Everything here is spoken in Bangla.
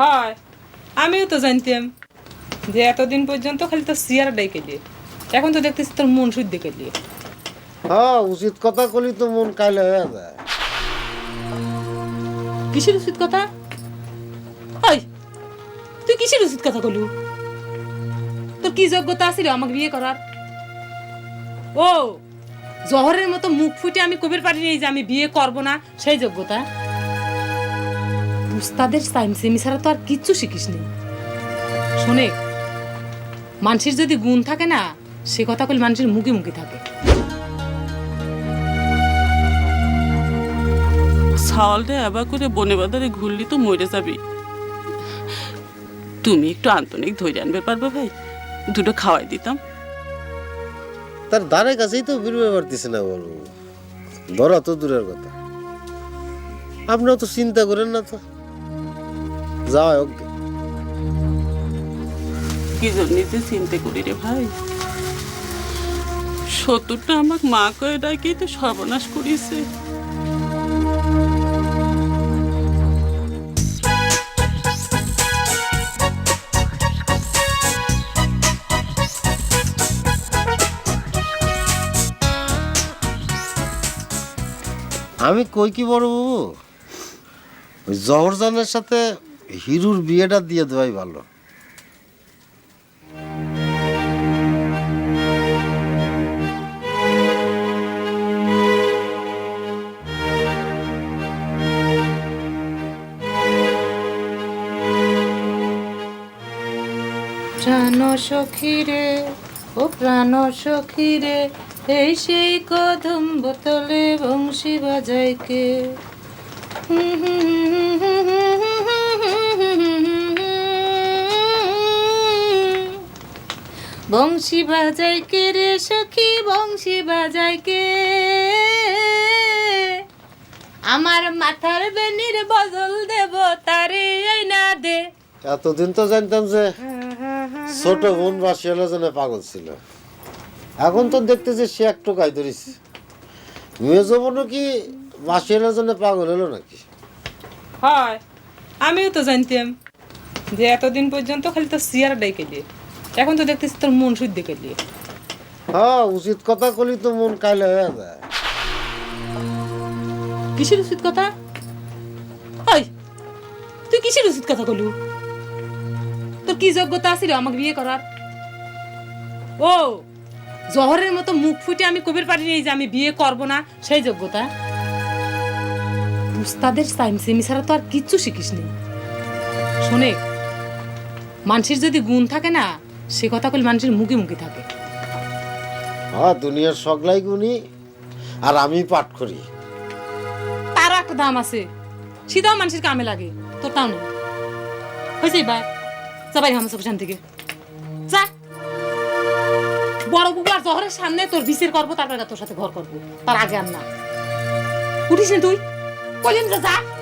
হয়। আমিও তো জানতাম যে এতদিন পর্যন্ত খালি তো সিয়ার ডাইকে দিয়ে। এখন তো দেখতেছি তোর মন শুদ্ধ দিয়ে। হ্যাঁ উচিত কথা কলি তো মন কাইলে হয়ে যায়। কিসের উচিত কথা? ওই তুই কিসের উচিত কথা কলু? তোর কি যোগ্যতা আছিল আমাকে বিয়ে করার? ও জহরের মতো মুখ ফুটে আমি কবির পারি নেই যে আমি বিয়ে করব না সেই যোগ্যতা? উস্তাদের সাইম সেমি ছাড়া তো আর কিচ্ছু শিখিস নি। শোনে মানুষের যদি গুণ থাকে না সে কথা কল মানুষের মুখে মুখে থাকে। ছাওয়ালটা এবার করে বনে বাজারে ঘুরলি তো মরে যাবি। তুমি একটু আন্তনিক ধরে আনবে পারবে ভাই দুটো খাওয়াই দিতাম। তার ধারে কাছেই তো বেরোবে পারতেছে না বলব ধরা তো দূরের কথা। আপনিও তো চিন্তা করেন না তো। যাওয়া হোক। কি জন্য যে চিন্তা করি রে ভাই? সত্তরটা আমাকে মা করে ডাকি তো সর্বনাশ করিয়েছে। আমি কই কি বড় বাবু? ওই জহরজানের সাথে হিরুর বিয়েটা দিয়ে দেওয়াই ভালো প্রাণ সখী রে ও প্রাণ সখী রে এই সেই কদম বোতলে বংশী বাজায় কে বংশী বাজায় কে রে সখী বংশী বাজায় কে? আমার মাথার বেনির বদল দেব তারে এই না দে। এতদিন তো জানতাম যে ছোট বোন বাসিয়ালা জন্য পাগল ছিল। এখন তো দেখতেছি সে একটু কাই ধরিস মেজো বোনও কি বাসিয়ালার জন্য পাগল হলো নাকি? হয় আমিও তো জানতাম যে এতদিন পর্যন্ত খালি তো সিয়ার ডাইকে দিয়ে। এখন তো দেখতেছি তোর মন শুদ্ধ দিয়ে। হ্যাঁ উচিত কথা কলি তো মন কাইলে হয়ে যায়। কিসের উচিত কথা? ওই তুই কিসের উচিত কথা কলু? তোর কি যোগ্যতা আছিল আমাকে বিয়ে করার? ও জহরের মতো মুখ ফুটে আমি কবির পারি নেই যে আমি বিয়ে করব না সেই যোগ্যতা? উস্তাদের সাইম সেমি ছাড়া তো আর কিচ্ছু শিখিস নি শোনে মানুষের যদি গুণ থাকে না সে কথা কল মানুষের মুখে মুখে থাকে। হ্যাঁ দুনিয়ার সগলাই গুনি আর আমি পাঠ করি। তার একটা দাম আছে। সেটাও মানুষের কামে লাগে। তোর তাও নেই। হয়েছে ভাই যা ভাই আমার সব থেকে। যা। বড় বুবু আর জহরের সামনে তোর বিচার করব তারপরে তোর সাথে ঘর করব। তার আগে আর না। উঠিস না তুই। যে যা।